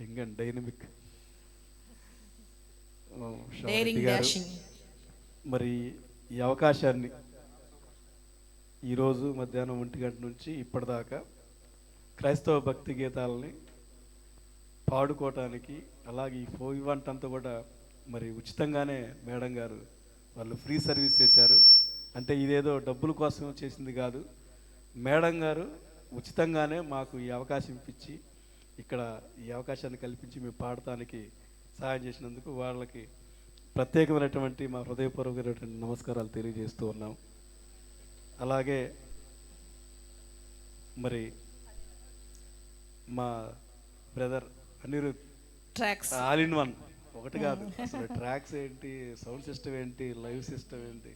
Young and dynamic మరి ఈ అవకాశాన్ని ఈరోజు మధ్యాహ్నం ఒంటి గంట నుంచి ఇప్పటిదాకా క్రైస్తవ భక్తి గీతాలని పాడుకోవటానికి అలాగే ఈ ఫో ఈవెంట్ అంతా కూడా మరి ఉచితంగానే మేడం గారు వాళ్ళు ఫ్రీ సర్వీస్ చేశారు. అంటే ఇదేదో డబ్బుల కోసం చేసింది కాదు. మేడం గారు ఉచితంగానే మాకు ఈ అవకాశం ఇప్పించి ఇక్కడ ఈ అవకాశాన్ని కల్పించి మేము పాడటానికి సహాయం చేసినందుకు వాళ్ళకి ప్రత్యేకమైనటువంటి మా హృదయపూర్వకమైనటువంటి నమస్కారాలు తెలియజేస్తూ ఉన్నాం. అలాగే మరి మా brother Anirudh tracks all in one. ఒకటి కాదు అసలు ట్రాక్స్ ఏంటి సౌండ్ సిస్టమ్ ఏంటి లైవ్ సిస్టమ్ ఏంటి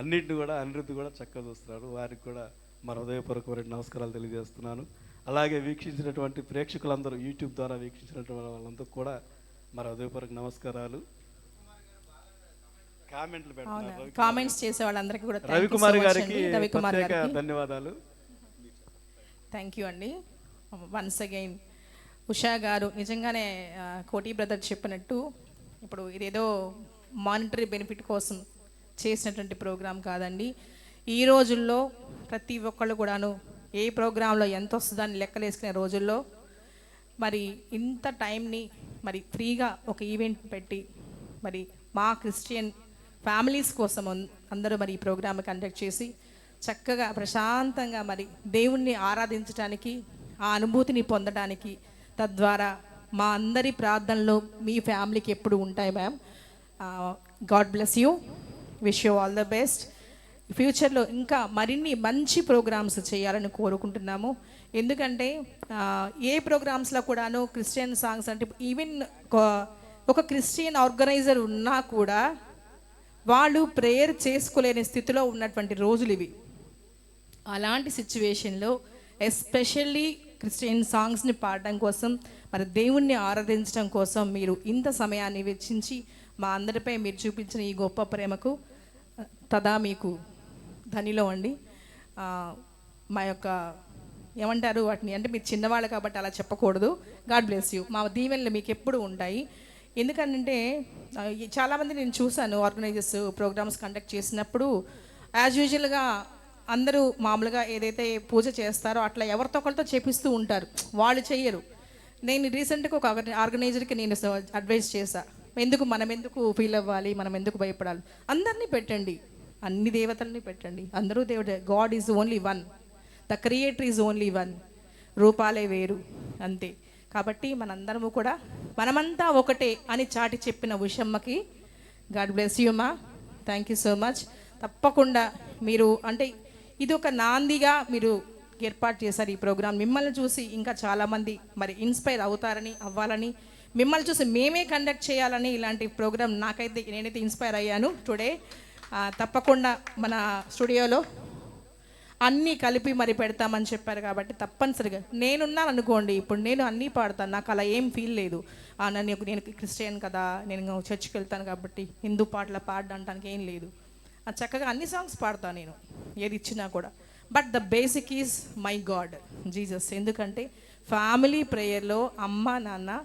అన్నింటిని కూడా అనిరుద్ధి కూడా చక్కగా చూస్తున్నాడు. వారికి కూడా మన హృదయపూర్వకమైన నమస్కారాలు తెలియజేస్తున్నాను. అలాగే వీక్షించినటువంటి ప్రేక్షకులందరూ యూట్యూబ్ ద్వారా వీక్షించినటువంటి వాళ్ళందరూ కూడా మన హృదయపూర్వక నమస్కారాలు. కామెంట్లు కామెంట్స్ చేసే వాళ్ళందరికీ కూడా రవికుమార్ గారికి. రవికుమార్ గారికి. ధన్యవాదాలు. థ్యాంక్ యూ అండి. వన్స్ అగైన్ ఉషా గారు నిజంగానే కోటి బ్రదర్ చెప్పినట్టు ఇప్పుడు ఇదేదో మానిటరీ బెనిఫిట్ కోసం చేసినటువంటి ప్రోగ్రాం కాదండి. ఈ రోజుల్లో ప్రతి ఒక్కళ్ళు కూడాను ఏ ప్రోగ్రాంలో ఎంత వస్తుందని లెక్కలేసుకునే రోజుల్లో మరి ఇంత టైంని మరి ఫ్రీగా ఒక ఈవెంట్ పెట్టి మరి మా క్రిస్టియన్ ఫ్యామిలీస్ కోసం అందరూ మరి ఈ ప్రోగ్రామ్ కండక్ట్ చేసి చక్కగా ప్రశాంతంగా మరి దేవుణ్ణి ఆరాధించడానికి ఆ అనుభూతిని పొందడానికి తద్వారా మా అందరి ప్రార్థనలు మీ ఫ్యామిలీకి ఎప్పుడు ఉంటాయి ma'am God bless you. Wish you all the best. ఫ్యూచర్లో ఇంకా మరిన్ని మంచి ప్రోగ్రామ్స్ చేయాలని కోరుకుంటున్నాము. ఎందుకంటే ఏ ప్రోగ్రామ్స్లో కూడాను క్రిస్టియన్ సాంగ్స్ అంటే ఈవెన్ ఒక క్రిస్టియన్ ఆర్గనైజర్ ఉన్నా కూడా వాళ్ళు ప్రేయర్ చేసుకోలేని స్థితిలో ఉన్నటువంటి రోజులు ఇవి. అలాంటి సిచ్యువేషన్లో ఎస్పెషల్లీ క్రిస్టియన్ సాంగ్స్ని పాడడం కోసం మరి దేవుణ్ణి ఆరాధించడం కోసం మీరు ఇంత సమయాన్ని వెచ్చించి మా అందరిపై మీరు చూపించిన ఈ గొప్ప ప్రేమకు తదా మీకు ధనిలో అండి మా యొక్క ఏమంటారు వాటిని? అంటే మీరు చిన్నవాళ్ళు కాబట్టి అలా చెప్పకూడదు. God bless you. మా దీవెనలు మీకు ఎప్పుడు ఉంటాయి. ఎందుకంటే చాలామంది నేను చూశాను ఆర్గనైజర్స్ ప్రోగ్రామ్స్ కండక్ట్ చేసినప్పుడు. యాజ్ యూజువల్గా అందరూ మామూలుగా ఏదైతే పూజ చేస్తారో అట్లా ఎవరితో ఒకరితో చేపిస్తూ ఉంటారు. వాళ్ళు చెయ్యరు. నేను రీసెంట్గా ఒక ఆర్గనైజర్కి నేను అడ్వైస్ చేశా. ఎందుకు? మనం ఎందుకు ఫీల్ అవ్వాలి? మనం ఎందుకు భయపడాలి? అందరినీ పెట్టండి. అన్ని దేవతల్ని పెట్టండి. అందరూ దేవుడే. God is only one the creator is only one రూపాలే వేరు. అంతే. కాబట్టి మనందరము కూడా మనమంతా ఒకటే అని చాటి చెప్పిన ఉషమ్మకి గాడ్ బ్లెస్ యూ మా థ్యాంక్ యూ సో మచ్ తప్పకుండా మీరు అంటే ఇది ఒక నాందిగా మీరు ఏర్పాటు చేశారు ఈ ప్రోగ్రాం. మిమ్మల్ని చూసి ఇంకా చాలామంది మరి ఇన్స్పైర్ అవుతారని అవ్వాలని మిమ్మల్ని చూసి మేమే కండక్ట్ చేయాలని ఇలాంటి ప్రోగ్రామ్ నాకైతే నేనైతే ఇన్స్పైర్ అయ్యాను. టుడే తప్పకుండా మన స్టూడియోలో అన్నీ కలిపి మరి పెడతామని చెప్పారు కాబట్టి తప్పనిసరిగా. నేనున్నాను అనుకోండి ఇప్పుడు నేను అన్నీ పాడతాను. నాకు అలా ఏం ఫీల్ లేదు. ఆ, నన్ను నేను క్రిస్టియన్ కదా నేను చర్చికి వెళ్తాను కాబట్టి హిందూ పాటలు పాడడానికి ఏం లేదు. చక్కగా అన్ని సాంగ్స్ పాడతాను నేను ఏది ఇచ్చినా కూడా. But the basic is my God Jesus ఎందుకంటే ఫ్యామిలీ ప్రేయర్లో అమ్మ నాన్న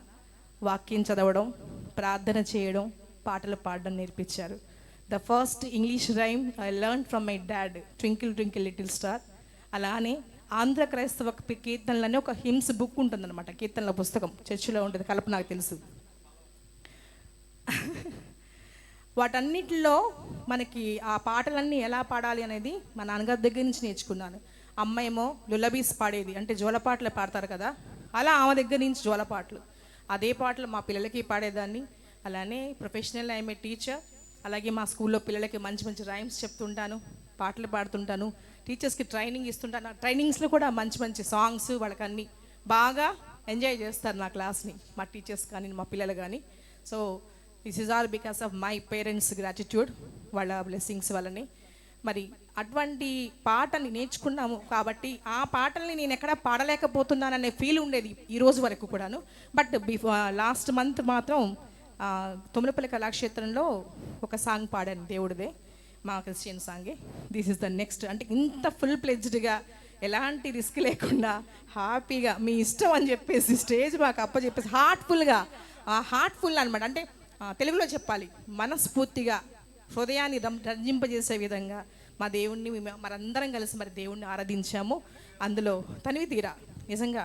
వాక్యం చదవడం ప్రార్థన చేయడం పాటలు పాడడం నేర్పించారు. The first English rhyme I learn from my dad twinkle twinkle little star అలానే ఆంధ్ర క్రైస్తవ కీర్తనలనే ఒక హిమ్స్ బుక్ ఉంటుందన్నమాట కీర్తనల పుస్తకం. చర్చిలో ఉంటుంది కలప నాకు తెలుసు. వాటన్నిటిలో మనకి ఆ పాటలన్నీ ఎలా పాడాలి అనేది మా నాన్నగారి దగ్గర నుంచి నేర్చుకున్నాను. అమ్మ లులబీస్ పాడేది అంటే జోలపాటలు పాడతారు కదా అలా ఆమె దగ్గర నుంచి జోలపాటలు అదే పాటలు మా పిల్లలకి పాడేదాన్ని. అలానే ప్రొఫెషనల్ ఐఎమ్ ఏ టీచర్ అలాగే మా స్కూల్లో పిల్లలకి మంచి మంచి రైమ్స్ చెప్తుంటాను పాటలు పాడుతుంటాను టీచర్స్కి ట్రైనింగ్ ఇస్తుంటాను. ట్రైనింగ్స్లో కూడా మంచి మంచి సాంగ్స్ వాళ్ళకి అన్ని బాగా ఎంజాయ్ చేస్తారు నా క్లాస్ని మా టీచర్స్ కానీ మా పిల్లలు కానీ. So this is all because of my parents gratitude వాళ్ళ బ్లెస్సింగ్స్ వల్లనే. మరి అటువంటి పాటని నేర్చుకున్నాము కాబట్టి ఆ పాటల్ని నేను ఎక్కడ పాడలేకపోతున్నాననే ఫీల్ ఉండేది ఈ రోజు వరకు కూడాను. బట్ బిఫో లాస్ట్ మంత్ మాత్రం ఆ, తుమ్మలపల్లి కళాక్షేత్రంలో ఒక సాంగ్ పాడాను దేవుడిదే మా క్రిస్టియన్ సాంగే. దిస్ ఇస్ ద నెక్స్ట్ అంటే ఇంత ఫుల్ ప్లెజ్డ్గా ఎలాంటి రిస్క్ లేకుండా హ్యాపీగా మీ ఇష్టం అని చెప్పేసి స్టేజ్ మాకు అప్ప చెప్పేసి హార్ట్ఫుల్గా హార్ట్ఫుల్ అనమాట అంటే తెలుగులో చెప్పాలి మనస్ఫూర్తిగా హృదయాన్ని రం- రంజింపజేసే విధంగా మా దేవుణ్ణి మేము కలిసి మరి దేవుణ్ణి ఆరాధించాము. అందులో తనివి తీరా నిజంగా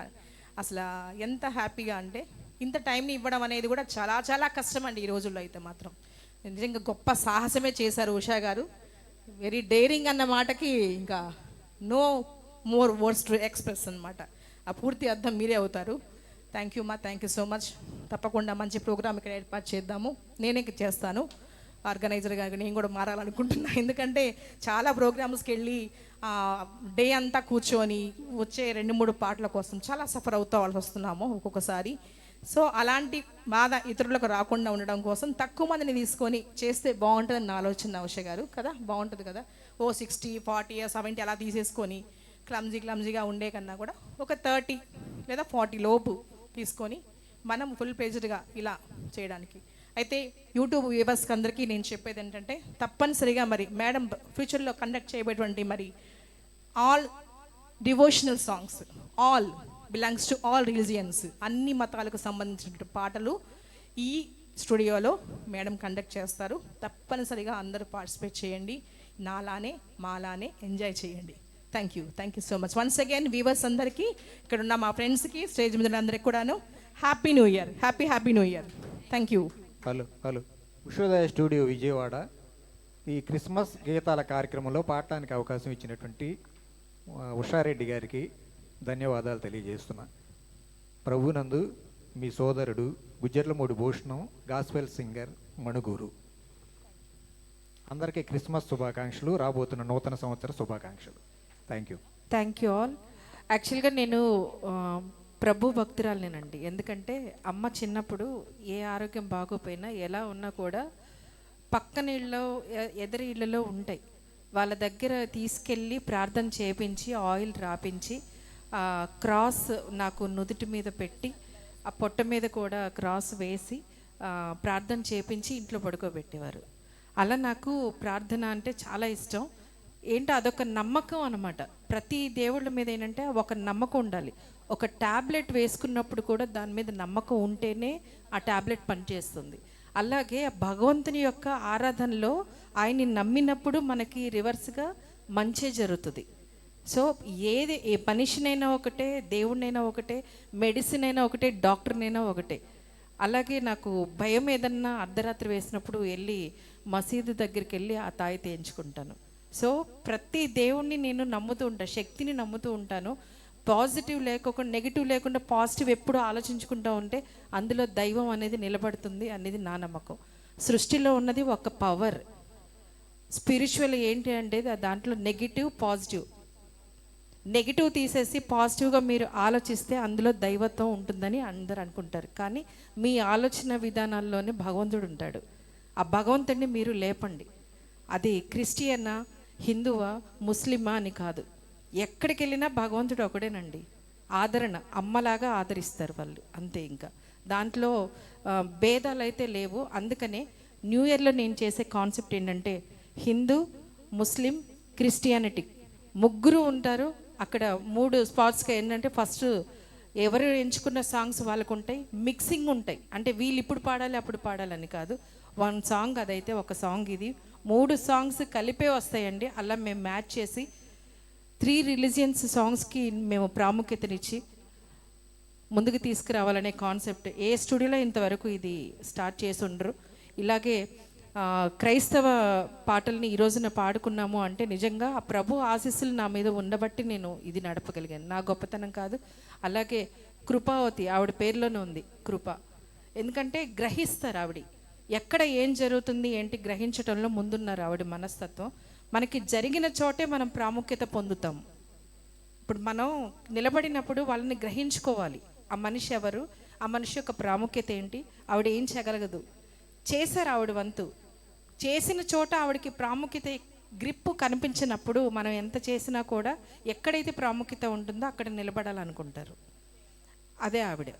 అసలు ఎంత హ్యాపీగా అంటే ఇంత టైంని ఇవ్వడం అనేది కూడా చాలా చాలా కష్టం అండి ఈ రోజుల్లో అయితే మాత్రం. నిజంగా గొప్ప సాహసమే చేశారు ఉషా గారు. వెరీ డేరింగ్ అన్న మాటకి ఇంకా no more words to express అన్నమాట. ఆ పూర్తి అర్థం మీరే అవుతారు. థ్యాంక్ యూ మా థ్యాంక్ యూ సో మచ్ తప్పకుండా మంచి ప్రోగ్రామ్ ఇక్కడ ఏర్పాటు చేద్దాము. నేనే చేస్తాను. ఆర్గనైజర్గా నేను కూడా మారాలనుకుంటున్నా. ఎందుకంటే చాలా ప్రోగ్రామ్స్కి వెళ్ళి డే అంతా కూర్చొని వచ్చే రెండు మూడు పాటల కోసం చాలా సఫర్ అవుతా వాళ్ళు వస్తున్నాము ఒక్కొక్కసారి. సో అలాంటి బాధ ఇతరులకు రాకుండా ఉండడం కోసం తక్కువ మందిని తీసుకొని చేస్తే బాగుంటుందని నా ఆలోచన ఉష గారు. కదా? బాగుంటుంది కదా? ఓ సిక్స్టీ ఫార్టీ సెవెంటీ అలా తీసేసుకొని క్లమ్జీ క్లమ్జీగా ఉండే కన్నా కూడా ఒక థర్టీ లేదా ఫార్టీ లోపు తీసుకొని మనం ఫుల్ పేజ్డ్గా ఇలా చేయడానికి. అయితే యూట్యూబ్ వ్యూవర్స్కి అందరికీ నేను చెప్పేది ఏంటంటే తప్పనిసరిగా మరి మేడం ఫ్యూచర్లో కండక్ట్ చేయబోయేటువంటి మరి all devotional songs all belongs to all religions అన్ని మతాలకు సంబంధించిన పాటలు ఈ స్టూడియోలో మేడం కండక్ట్ చేస్తారు. తప్పనిసరిగా అందరూ పార్టిసిపేట్ చేయండి. నాలానే మాలానే ఎంజాయ్ చేయండి. Thank you thank you so much once again viewers అందరికీ ఇక్కడ ఉన్న మా ఫ్రెండ్స్కి స్టేజ్ మీద అందరికి కూడాను happy new year happy happy new year thank you hello hello. Ushodaya studio Vijayawada ఈ క్రిస్మస్ గీతాల కార్యక్రమంలో పాడటానికి అవకాశం ఇచ్చినటువంటి ఉషారెడ్డి గారికి ధన్యవాదాలు తెలియజేస్తున్నా. ప్రభునందు మీ సోదరుడు గుజ్జర్లమూడి భూషణం గాస్వెల్ సింగర్ మణుగూరు. అందరికీ క్రిస్మస్ శుభాకాంక్షలు రాబోతున్న నూతన సంవత్సర శుభాకాంక్షలు. Thank you thank you all యాక్చువల్గా నేను ప్రభు భక్తురాలనేనండి. ఎందుకంటే అమ్మ చిన్నప్పుడు ఏ ఆరోగ్యం బాగోపోయినా ఎలా ఉన్నా కూడా పక్కన ఇళ్ళలో ఎ- ఇళ్ళలో ఉంటాయి. వాళ్ళ దగ్గర తీసుకెళ్ళి ప్రార్థన చేపించి ఆయిల్ రాపించి క్రాస్ నాకు నుదుటి మీద పెట్టి ఆ పొట్ట మీద కూడా క్రాస్ వేసి ప్రార్థన చేపించి ఇంట్లో పడుకోబెట్టేవారు. అలా నాకు ప్రార్థన అంటే చాలా ఇష్టం. ఏంటో అదొక నమ్మకం అనమాట ప్రతి దేవుళ్ళ మీద ఏంటంటే ఒక నమ్మకం ఉండాలి. ఒక ట్యాబ్లెట్ వేసుకున్నప్పుడు కూడా దాని మీద నమ్మకం ఉంటేనే ఆ ట్యాబ్లెట్ పనిచేస్తుంది. అలాగే భగవంతుని యొక్క ఆరాధనలో ఆయన్ని నమ్మినప్పుడు మనకి రివర్స్గా మంచే జరుగుతుంది. సో ఏది ఏ మనిషినైనా ఒకటే దేవుడినైనా ఒకటే మెడిసిన్ అయినా ఒకటే డాక్టర్నైనా ఒకటే. అలాగే నాకు భయం ఏదన్నా అర్ధరాత్రి వేసినప్పుడు వెళ్ళి మసీదు దగ్గరికి వెళ్ళి ఆ తాయి ఎంచుకుంటాను సో ప్రతి దేవుణ్ణి నేను నమ్ముతూ ఉంటాను శక్తిని నమ్ముతూ ఉంటాను. పాజిటివ్ లేకుండా నెగిటివ్ లేకుండా పాజిటివ్ ఎప్పుడు ఆలోచించుకుంటూ ఉంటే అందులో దైవం అనేది నిలబడుతుంది అనేది నా నమ్మకం. సృష్టిలో ఉన్నది ఒక పవర్. స్పిరిచువల్ ఏంటి అంటే దాంట్లో నెగిటివ్ పాజిటివ్. నెగిటివ్ తీసేసి పాజిటివ్గా మీరు ఆలోచిస్తే అందులో దైవత్వం ఉంటుందని అందరు అనుకుంటారు. కానీ మీ ఆలోచన విధానాల్లోనే భగవంతుడు ఉంటాడు. ఆ భగవంతుడిని మీరు లేపండి. అది క్రిస్టియనా హిందువా ముస్లిమా అని కాదు. ఎక్కడికి వెళ్ళినా భగవంతుడు ఒకడేనండి. ఆదరణ అమ్మలాగా ఆదరిస్తారు వాళ్ళు. అంతే ఇంకా. దాంట్లో భేదాలు అయితే లేవు. అందుకనే న్యూ ఇయర్లో నేను చేసే కాన్సెప్ట్ ఏంటంటే హిందూ ముస్లిం క్రిస్టియానిటీ. ముగ్గురు ఉంటారు అక్కడ మూడు స్పాట్స్కి ఏంటంటే ఫస్ట్ ఎవరు ఎంచుకున్న సాంగ్స్ వాళ్ళకు ఉంటాయి మిక్సింగ్ ఉంటాయి. అంటే వీళ్ళు ఇప్పుడు పాడాలి అప్పుడు పాడాలని కాదు. వన్ సాంగ్ అదైతే ఒక సాంగ్ ఇది. మూడు సాంగ్స్ కలిపే వస్తాయండి. అలా మేము మ్యాచ్ చేసి త్రీ రిలీజియన్స్ సాంగ్స్కి మేము ప్రాముఖ్యతనిచ్చి ముందుకు తీసుకురావాలనే కాన్సెప్ట్. ఏ స్టూడియోలో ఇంతవరకు ఇది స్టార్ట్ చేసి ఉండరు. ఇలాగే క్రైస్తవ పాటల్ని ఈ రోజున పాడుకున్నాము అంటే నిజంగా ఆ ప్రభు ఆశీస్సులు నా మీద ఉండబట్టి నేను ఇది నడపగలిగాను. నా గొప్పతనం కాదు అలాగే కృపావతి ఆవిడ పేరులోనే ఉంది కృప. ఎందుకంటే గ్రహిస్తారు ఆవిడ. ఎక్కడ ఏం జరుగుతుంది ఏంటి గ్రహించడంలో ముందున్నారు ఆవిడ మనస్తత్వం. మనకి జరిగిన చోటే మనం ప్రాముఖ్యత పొందుతాం. ఇప్పుడు మనం నిలబడినప్పుడు వాళ్ళని గ్రహించుకోవాలి. ఆ మనిషి ఎవరు? ఆ మనిషి యొక్క ప్రాముఖ్యత ఏంటి? ఆవిడ ఏం చేయగలగదు. చేశారు ఆవిడ వంతు. చేసిన చోట ఆవిడకి ప్రాముఖ్యత గ్రిప్ కనిపించినప్పుడు మనం ఎంత చేసినా కూడా ఎక్కడైతే ప్రాముఖ్యత ఉంటుందో అక్కడ నిలబడాలనుకుంటారు. అదే ఆవిడ.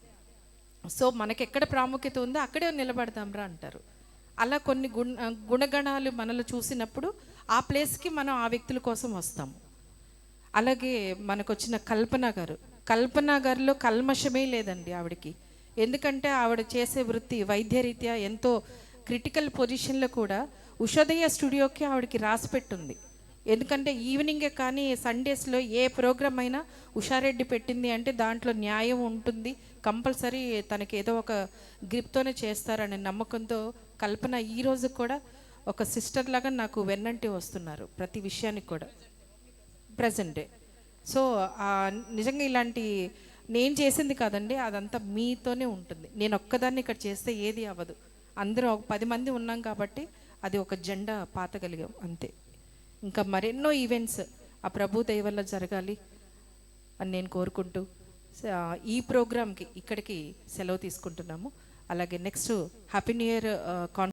సో మనకి ఎక్కడ ప్రాముఖ్యత ఉందో అక్కడే నిలబడదాంరా అంటారు. అలా కొన్ని గుణ గుణగణాలు మనలో చూసినప్పుడు ఆ ప్లేస్కి మనం ఆ వ్యక్తుల కోసం వస్తాము. అలాగే మనకు వచ్చిన కల్పన గారు. కల్పన గారిలో కల్మషమే లేదండి ఆవిడకి. ఎందుకంటే ఆవిడ చేసే వృత్తి వైద్యరీత్యా ఎంతో క్రిటికల్ పొజిషన్లో కూడా ఉషోదయ స్టూడియోకి ఆవిడకి రాసి పెట్టుంది. ఎందుకంటే ఈవినింగే కానీ సండేస్లో ఏ ప్రోగ్రామ్ అయినా ఉషారెడ్డి పెట్టింది అంటే దాంట్లో న్యాయం ఉంటుంది. కంపల్సరీ తనకి ఏదో ఒక గ్రిప్తోనే చేస్తారనే నమ్మకంతో కల్పన ఈ రోజు కూడా ఒక సిస్టర్ లాగా నాకు వెన్నంటి వస్తున్నారు ప్రతి విషయానికి కూడా. ప్రజెంటే సో నిజంగా ఇలాంటి నేను చేసింది కాదండి అదంతా మీతోనే ఉంటుంది. నేను ఒక్కదాన్ని ఇక్కడ చేస్తే ఏది అవ్వదు. అందరూ ఒక పది మంది ఉన్నాం కాబట్టి అది ఒక జెండా పాతగలిగాం అంతే. ఇంకా మరెన్నో ఈవెంట్స్ ఆ ప్రభు దయ వల్ల జరగాలి అని నేను కోరుకుంటూ ఈ ప్రోగ్రామ్కి ఇక్కడికి సెలవు తీసుకుంటున్నాము. అలాగే నెక్స్ట్ హ్యాపీ న్యూ ఇయర్ కాన్